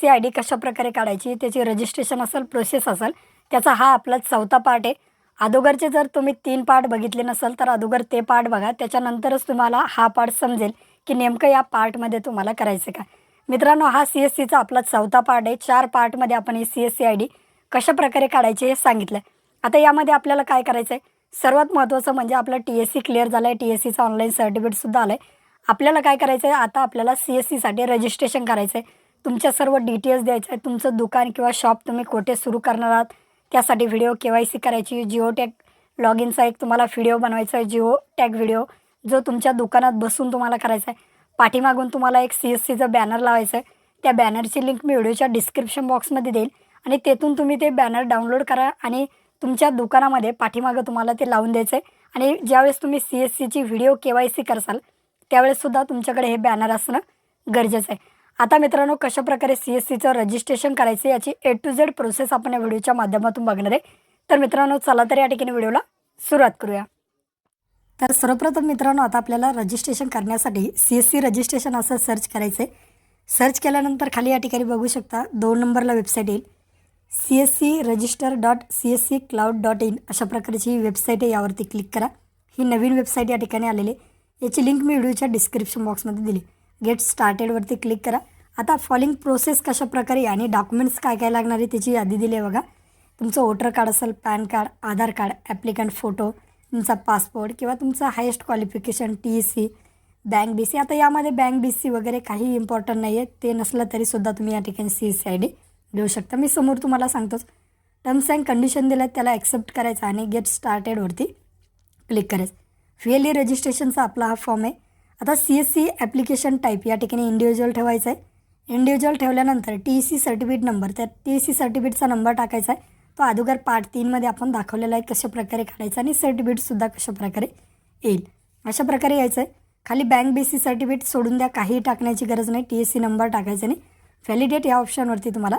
C I D कशाप्रकारे काढायची त्याची रजिस्ट्रेशन असेल प्रोसेस असेल त्याचा हा आपला चौथा पार्ट आहे. अगोदरचे जर तुम्ही तीन पार्ट बघितले नसेल तर अगोदर ते पार्ट बघा. त्याच्यानंतरच तुम्हाला हा पार्ट समजेल की नेमकं या पार्टमध्ये तुम्हाला करायचं काय. मित्रांनो हा सी एस सीचा आपला चौथा पार्ट आहे. चार पार्टमध्ये आपण हे C S C I D कशाप्रकारे काढायची हे सांगितलं. आता यामध्ये आपल्याला काय करायचं आहे सर्वात महत्त्वाचं म्हणजे आपलं टी एस सी क्लिअर झालं आहे टी एस सीचं ऑनलाईन सर्टिफिकेटसुद्धा आलं आहे आपल्याला काय करायचं आहे आता आपल्याला सी एस सीसाठी रजिस्ट्रेशन करायचं आहे तुमच्या सर्व डिटेल्स द्यायचं आहे तुमचं दुकान किंवा शॉप तुम्ही कोठे सुरू करणार आहात त्यासाठी व्हिडिओ के वाय सी करायची. जिओ टॅग लॉग इनचा एक तुम्हाला व्हिडिओ बनवायचा आहे. जिओ टॅग व्हिडिओ जो तुमच्या दुकानात बसून तुम्हाला करायचा आहे. पाठीमागून तुम्हाला एक सी एस सीचं बॅनर लावायचं आहे. त्या बॅनरची लिंक मी व्हिडिओच्या डिस्क्रिप्शन बॉक्समध्ये देईल. आणि तेथून तुम्ही ते बॅनर डाउनलोड करा आणि तुमच्या दुकानामध्ये पाठीमागं तुम्हाला ते लावून द्यायचं आहे. आणि ज्यावेळेस तुम्ही सी एस सीची व्हिडिओ के वाय सी करसाल त्यावेळेससुद्धा तुमच्याकडे हे बॅनर असणं गरजेचं आहे. आता मित्रांनो कशाप्रकारे सी एस सीचं रजिस्ट्रेशन करायचं याची ए टू झेड प्रोसेस आपण या व्हिडिओच्या माध्यमातून बघणार आहे. तर मित्रांनो चला तर या ठिकाणी व्हिडिओला सुरुवात करूया. तर सर्वप्रथम मित्रांनो आता आपल्याला रजिस्ट्रेशन करण्यासाठी सी एस सी रजिस्ट्रेशन असं सर्च करायचं आहे सर्च केल्यानंतर खाली या ठिकाणी बघू शकता दोन नंबरला वेबसाईट येईल. C S C register dot C S C cloud dot in अशा प्रकारची ही वेबसाईट आहे यावरती क्लिक करा. ही नवीन वेबसाईट या ठिकाणी आलेली याची लिंक मी व्हिडिओच्या डिस्क्रिप्शन बॉक्समध्ये दिली. गेट स्टार्टेडवरती क्लिक करा. आता फॉलिंग प्रोसेस कशा प्रकारे आणि डॉक्युमेंट्स काय काय लागणार आहे त्याची यादी दिली आहे बघा. तुमचं वोटर कार्ड असेल PAN card Aadhaar card applicant photo तुमचा पासपोर्ट किंवा तुमचं highest qualification T E C bank B C आता यामध्ये बँक बी सी वगैरे काही इम्पॉर्टंट नाही आहे ते नसलं तरीसुद्धा तुम्ही या ठिकाणी सी सी आय डी देऊ शकता. मी समोर तुम्हाला सांगतोच. टर्म्स अँड कंडिशन दिल्या त्याला ॲक्सेप्ट करायचं आणि गेट स्टार्टेडवरती क्लिक करायचं. फिअरली रजिस्ट्रेशनचा आपला हा फॉर्म आहे. आता C S C application type या ठिकाणी इंडिव्हिज्युअल ठेवायचं आहे इंडिव्हिज्युअल ठेवल्यानंतर T E C certificate number त्या टी ई सी सर्टिफिकेटचा नंबर टाकायचा आहे तो अगोदर पार्ट तीनमध्ये आपण दाखवलेला आहे कशा प्रकारे काढायचा आणि सर्टिफिकेटसुद्धा कशा प्रकारे येईल. अशा प्रकारे यायचं आहे खाली बँक बी सी सर्टिफिकेट सोडून द्या काही टाकण्याची गरज नाही टी एस सी नंबर टाकायचा नाही व्हॅलिडेट या ऑप्शनवरती तुम्हाला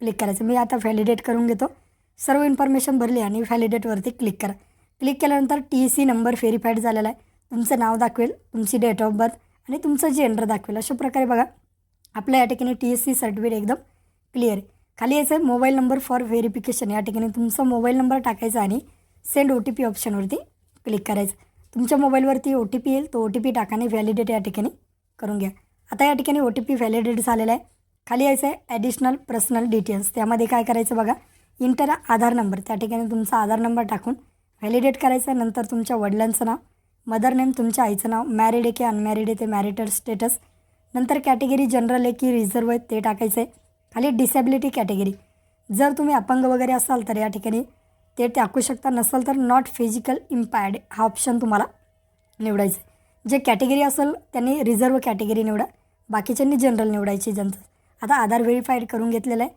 क्लिक करायचं. मी आता व्हॅलिडेट करून घेतो. सर्व इन्फॉर्मेशन भरली आणि व्हॅलिडेटवरती क्लिक करा. क्लिक केल्यानंतर T E C number verified झालेला आहे. तुमचं नाव दाखवेल तुमची डेट ऑफ बर्थ आणि तुमचं जेंडर दाखवेल. अशा प्रकारे बघा आपल्या या ठिकाणी टी एस सी सर्टिफिकेट एकदम क्लिअर आहे. खाली यायचं आहे मोबाईल नंबर फॉर व्हेरिफिकेशन या ठिकाणी तुमचा मोबाईल नंबर टाकायचा आणि सेंड ओ टी पी ऑप्शनवरती क्लिक करायचं. तुमच्या मोबाईलवरती ओ टी पी येईल तो ओ टी पी टाकाने व्हॅलिडेट या ठिकाणी करून घ्या. आता या ठिकाणी ओ टी पी व्हॅलिडेट झालेला आहे. खाली यायचं आहे ॲडिशनल पर्सनल डिटेल्स त्यामध्ये काय करायचं बघा इंटर आधार नंबर त्या ठिकाणी तुमचा आधार नंबर टाकून व्हॅलिडेट करायचं. नंतर तुमच्या वडिलांचं नाव मदर नेम तुमच्या आईचं नाव मॅरिड आहे की अनमॅरिड आहे ते मॅरिटल स्टेटस नंतर कॅटेगरी जनरल आहे की रिझर्व आहे ते टाकायचं आहे. खाली डिसेबिलिटी कॅटेगरी जर तुम्ही अपंग वगैरे असाल तर या ठिकाणी ते टाकू शकता. नसेल तर नॉट फिजिकल इम्पायर्ड हा ऑप्शन तुम्हाला निवडायचं आहे. जे कॅटेगरी असेल त्यांनी रिझर्व कॅटेगरी निवडा. बाकीच्यांनी जनरल निवडायची ज्यांचं. आता आधार व्हेरीफाईड करून घेतलेलं आहे.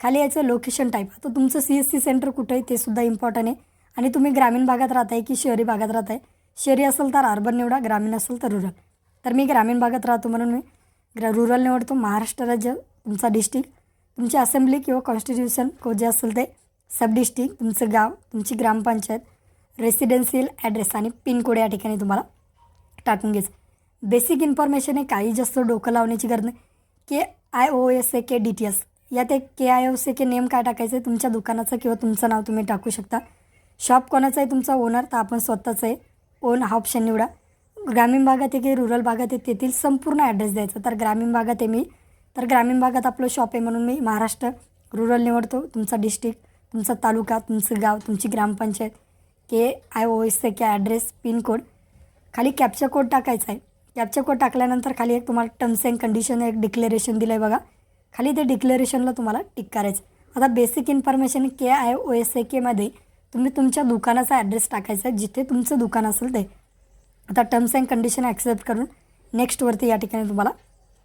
खाली याचं लोकेशन टाईप आता तुमचं सी एस सी सेंटर कुठं आहे ते सुद्धा इम्पॉर्टंट आहे. आणि तुम्ही ग्रामीण भागात राहत आहे की शहरी भागात राहत आहे शहरी असेल तर अर्बन निवडा ग्रामीण असेल तर रुरल तर मी ग्रामीण भागात राहतो म्हणून मी ग्र रुरल निवडतो. महाराष्ट्र राज्य तुमचा डिस्ट्रिक्ट तुमची असेंब्ली किंवा कॉन्स्टिट्यूशन को जे असेल ते सब डिस्ट्रिक्ट तुमचं गाव तुमची ग्रामपंचायत रेसिडेन्शियल ॲड्रेस आणि पिनकोड या ठिकाणी तुम्हाला टाकून घ्यायचं. बेसिक इन्फॉर्मेशन आहे काही जास्त डोकं लावण्याची गरज नाही. K I O S A K D T S यात एक K I O S A K name काय टाकायचं आहे? तुमच्या दुकानाचं किंवा तुमचं नाव तुम्ही टाकू शकता. शॉप कोणाचं आहे? तुमचा ओनर तर आपण स्वतःचं आहे. ओन हा ऑप्शन निवडा. ग्रामीण भागात आहे की रुरल भागात आहे तेथील संपूर्ण ॲड्रेस द्यायचा. तर ग्रामीण भागात आहे मी. तर ग्रामीण भागात आपलं शॉप आहे म्हणून मी महाराष्ट्र रुरल निवडतो. तुमचा डिस्ट्रिक्ट तुमचा तालुका तुमचं गाव तुमची gram panchayat K I O S K address pin code खाली कॅप्चा कोड टाकायचा आहे. कॅप्चा कोड टाकल्यानंतर खाली एक तुम्हाला टर्म्स अँड कंडिशन एक डिक्लेरेशन दिलं आहे बघा. खाली ते डिक्लेरेशनला तुम्हाला टिक करायचं आता basic information K I O S A केमध्ये तुम्ही तुमच्या दुकानाचा ॲड्रेस टाकायचा आहे. जिथे तुमचं दुकान असेल ते. आता टर्म्स अँड कंडिशन ॲक्सेप्ट करून नेक्स्टवरती या ठिकाणी तुम्हाला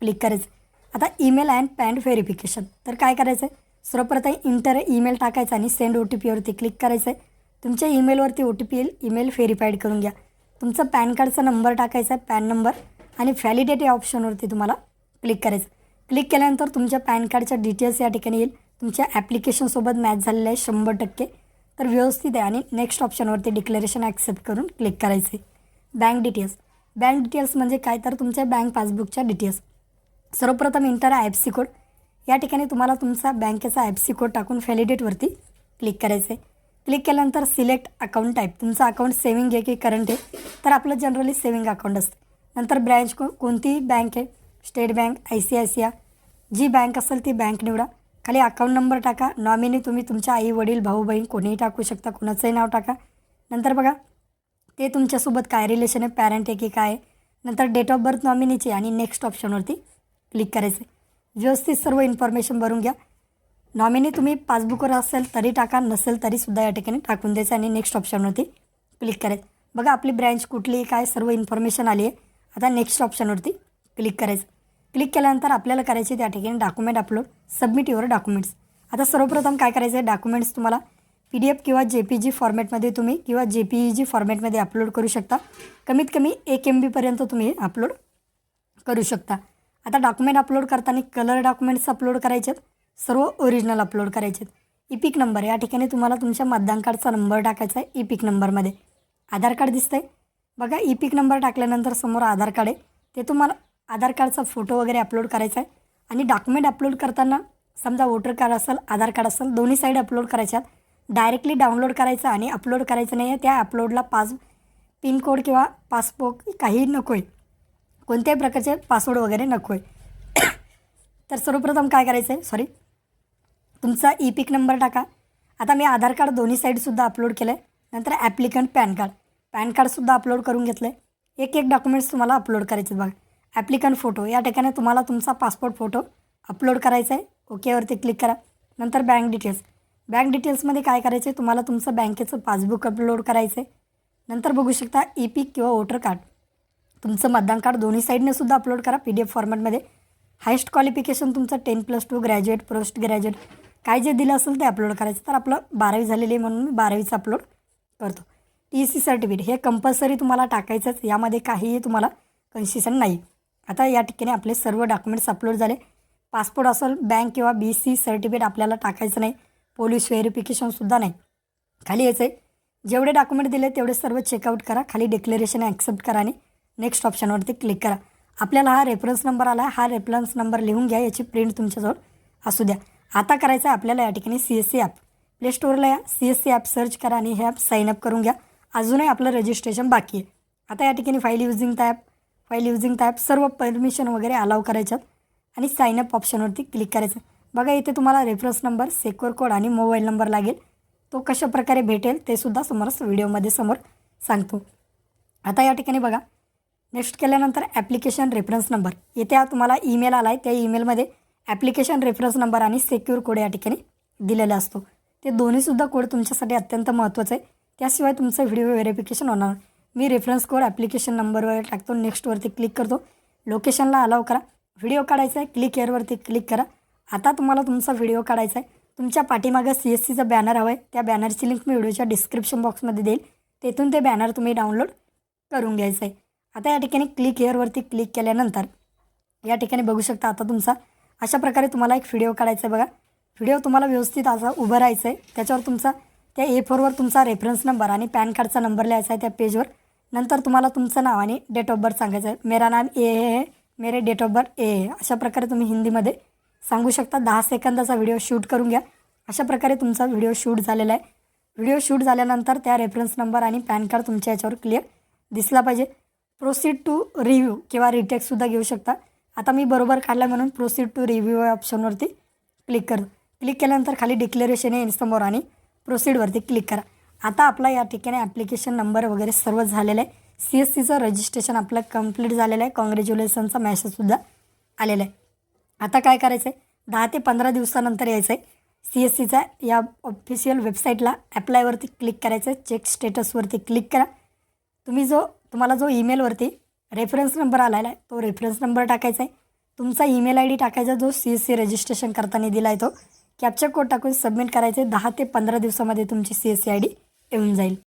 क्लिक करायचं. आता ईमेल अँड पॅन व्हेरिफिकेशन तर काय करायचं आहे सर्वप्रथम इंटर ईमेल टाकायचा आणि सेंड ओ टी पीवरती क्लिक करायचं आहे तुमच्या ईमेलवरती ओ टी पी येईल. ईमेल व्हेरीफाईड करून घ्या. तुमचा पॅन कार्डचा नंबर टाकायचा आहे पॅन नंबर आणि व्हॅलिडेट या ऑप्शनवरती तुम्हाला क्लिक करायचं. क्लिक केल्यानंतर तुमच्या पॅन कार्डच्या डिटेल्स या ठिकाणी येईल. तुमच्या ॲप्लिकेशनसोबत मॅच झालेलं आहे शंभर टक्के. तर व्यवस्थित आहे. आणि नेक्स्ट ऑप्शनवरती डिक्लेरेशन ॲक्सेप्ट करून क्लिक करायचे बँक डिटेल्स बँक डिटेल्स म्हणजे काय? तर तुमच्या बँक पासबुकच्या डिटेल्स सर्वप्रथम enter I F C code या ठिकाणी तुम्हाला तुमचा बँकेचा ॲप सी कोड टाकून व्हॅलिडेटवरती क्लिक करायचं आहे क्लिक केल्यानंतर सिलेक्ट अकाउंट टाईप तुमचं अकाउंट सेविंग आहे की करंट आहे? तर आपलं जनरली सेविंग अकाउंट असतं. नंतर ब्रँच को कोणतीही बँक आहे? State bank I C I C I G bank असेल ती बँक निवडा. खाली अकाउंट नंबर टाका. नॉमिनी तुम्ही तुमच्या आई वडील भाऊ बहीण कोणीही टाकू शकता. कोणाचंही नाव टाका. नंतर बघा ते तुमच्यासोबत काय रिलेशन आहे? पॅरेंट आहे की काय? नंतर डेट ऑफ बर्थ नॉमिनीची आणि नेक्स्ट ऑप्शनवरती क्लिक करायचं आहे. व्यवस्थित सर्व इन्फॉर्मेशन भरून घ्या. नॉमिनी तुम्ही पासबुकवर असेल तरी टाका नसेल तरीसुद्धा या ठिकाणी टाकून द्यायचं आणि नेक्स्ट ऑप्शनवरती क्लिक करायचं. बघा आपली ब्रँच कुठली काय सर्व इन्फॉर्मेशन आली आहे. आता नेक्स्ट ऑप्शनवरती क्लिक करायचं. क्लिक केल्यानंतर आपल्याला करायचे त्या ठिकाणी document upload submit your documents आता सर्वप्रथम काय करायचं आहे डॉक्युमेंट्स तुम्हाला पी डी एफ किंवा जे पी जी फॉर्मॅटमध्ये तुम्ही किंवा जे पी ई जी फॉर्मॅटमध्ये अपलोड करू शकता. कमीत कमी एक एम बीपर्यंत तुम्ही अपलोड करू शकता. आता डॉक्युमेंट अपलोड करताना कलर डॉक्युमेंट्स अपलोड करायचे आहेत सर्व ओरिजिनल अपलोड करायचे आहेत ई नंबर या ठिकाणी तुम्हाला तुमच्या मतदान कार्डचा नंबर टाकायचा आहे ई पिक नंबरमध्ये आधार कार्ड दिसतंय. बघा ई नंबर टाकल्यानंतर समोर आधार कार्ड आहे. ते तुम्हाला आधार कार्डचा फोटो वगैरे अपलोड करायचा आहे. आणि डॉक्युमेंट अपलोड करताना समजा वोटर कार्ड असेल आधार कार्ड असेल दोन्ही साईड अपलोड करायच्यात. डायरेक्टली डाउनलोड करायचं आणि अपलोड करायचं नाही आहे त्या अपलोडला पास पिनकोड किंवा पासपोर्ट काही नको आहे कोणत्याही प्रकारचे पासवर्ड वगैरे नको आहे तर सर्वप्रथम काय करायचं आहे? सॉरी तुमचा ई पिक नंबर टाका. आता मी आधार कार्ड दोन्ही साईडसुद्धा अपलोड केलं आहे नंतर ॲप्लिकंट पॅन कार्ड. पॅन कार्डसुद्धा अपलोड करून घेतलं आहे एक एक डॉक्युमेंट्स तुम्हाला अपलोड करायचे बघा. ॲप्लिकंट फोटो या ठिकाणी तुम्हाला तुमचा पासपोर्ट फोटो अपलोड करायचा आहे. ओकेवरती क्लिक करा. नंतर बँक डिटेल्स. बँक डिटेल्समध्ये काय करायचं आहे तुम्हाला तुमचं बँकेचं पासबुक अपलोड करायचं आहे नंतर बघू शकता ई पी किंवा वोटर कार्ड. तुमचं मतदान कार्ड दोन्ही साईडने सुद्धा अपलोड करा पी डी एफ फॉर्मॅटमध्ये. हायस्ट क्वालिफिकेशन तुमचं ten plus two graduate post graduate. काय जे दिलं असेल ते अपलोड करायचं. तर आपलं बारावी झालेली आहे म्हणून मी बारावीचं अपलोड करतो. टी सी सर्टिफिकेट हे कंपल्सरी तुम्हाला टाकायचंच. यामध्ये काहीही तुम्हाला कन्सेशन नाही. आता या ठिकाणी आपले सर्व डॉक्युमेंट्स अपलोड झाले. पासपोर्ट असेल बँक किंवा बी सी सर्टिफिकेट आपल्याला टाकायचं नाही. पोलीस व्हेरिफिकेशनसुद्धा नाही. खाली यायचं आहे जेवढे डॉक्युमेंट दिले तेवढे सर्व चेकआउट करा. खाली डिक्लेरेशन ॲक्सेप्ट करा आणि नेक्स्ट ऑप्शनवरती क्लिक करा. आपल्याला हा रेफरन्स नंबर आला. हा रेफरन्स नंबर लिहून घ्या. याची प्रिंट तुमच्याजवळ असू द्या. आता करायचं आहे आपल्याला या ठिकाणी C S C app play स्टोअरला या. C S C app search करा आणि हे ॲप साईन अप करून घ्या. अजूनही आपलं रजिस्ट्रेशन बाकी आहे. आता या ठिकाणी file using app file using app सर्व परमिशन वगैरे अलाव करायच्यात. आणि साईनअप ऑप्शनवरती क्लिक करायचं. बघा इथे तुम्हाला रेफरन्स नंबर सेक्युअर कोड आणि मोबाईल नंबर लागेल. तो कशा प्रकारे भेटेल ते सुद्धा समोरच व्हिडिओमध्ये समोर सांगतो. आता या ठिकाणी बघा. नेक्स्ट केल्यानंतर ॲप्लिकेशन रेफरन्स नंबर येथे हा तुम्हाला ईमेल आला आहे त्या ईमेलमध्ये ॲप्लिकेशन रेफरन्स नंबर आणि सेक्युअर कोड या ठिकाणी दिलेला असतो. ते दोन्हीसुद्धा कोड तुमच्यासाठी अत्यंत महत्त्वाचं आहे. त्याशिवाय तुमचं व्हिडिओ व्हेरिफिकेशन होणार नाही. मी रेफरन्स कोड ॲप्लिकेशन नंबरवर टाकतो. नेक्स्टवरती क्लिक करतो. लोकेशनला अलाव करा. व्हिडिओ काढायचा आहे. क्लिक एअरवरती क्लिक करा. आता तुम्हाला तुमचा व्हिडिओ काढायचा आहे. तुमच्या पाठीमागं सी एस सीचं बॅनर हवं आहे. त्या बॅनरची लिंक मी व्हिडिओच्या डिस्क्रिप्शन बॉक्समध्ये देईल. तेथून ते बॅनर तुम्ही डाउनलोड करून घ्यायचं आहे. आता या ठिकाणी क्लिक एअरवरती क्लिक केल्यानंतर या ठिकाणी बघू शकता आता तुमचा अशा प्रकारे तुम्हाला एक व्हिडिओ काढायचा आहे बघा. व्हिडिओ तुम्हाला व्यवस्थित असा उभं राहायचं आहे. त्याच्यावर तुमचा त्या ए फोरवर तुमचा रेफरन्स नंबर आणि पॅन कार्डचा नंबर लिहायचा आहे त्या पेजवर नंतर तुम्हाला तुमचं नाव आणि डेट ऑफ बर्थ सांगायचं आहे. मेरा नाम ए हे मेरे डेट ऑफ बर्थ ए आहे अशा प्रकारे तुम्ही हिंदीमध्ये सांगू शकता. दहा सेकंदाचा व्हिडिओ शूट करून घ्या. अशा प्रकारे तुमचा व्हिडिओ शूट झालेला आहे. व्हिडिओ शूट झाल्यानंतर त्या रेफरन्स नंबर आणि पॅन कार्ड तुमच्या याच्यावर क्लिअर दिसला पाहिजे. प्रोसीड टू रिव्ह्यू किंवा रिटेकसुद्धा घेऊ शकता. आता मी बरोबर काढला म्हणून प्रोसीड टू रिव्ह्यू या ऑप्शनवरती क्लिक कर. क्लिक केल्यानंतर खाली डिक्लेरेशन येईल समोर आणि प्रोसीडवरती क्लिक करा. आता आपला या ठिकाणी ॲप्लिकेशन नंबर वगैरे सर्व झालेलं आहे. सी एस सीचं रजिस्ट्रेशन आपलं कंप्लीट झालेलं आहे. कॉंग्रॅच्युलेशनचा मॅसेजसुद्धा आलेला आहे. आता काय करायचं आहे दहा ते पंधरा दिवसानंतर यायचं आहे सी एस सीचा या ऑफिशियल वेबसाईटला ॲप्लायवरती क्लिक करायचं आहे चेक स्टेटसवरती क्लिक करा. तुम्ही जो तुम्हाला जो ईमेलवरती रेफरन्स नंबर आलेला आहे तो रेफरन्स नंबर टाकायचा आहे तुमचा ईमेल आय डी टाकायचा जो सी एस सी रजिस्ट्रेशन करताना दिला आहे तो. कॅप्चर कोड टाकून सबमिट करायचे दहा ते पंधरा दिवसामध्ये तुमची C S C I D é um desenho.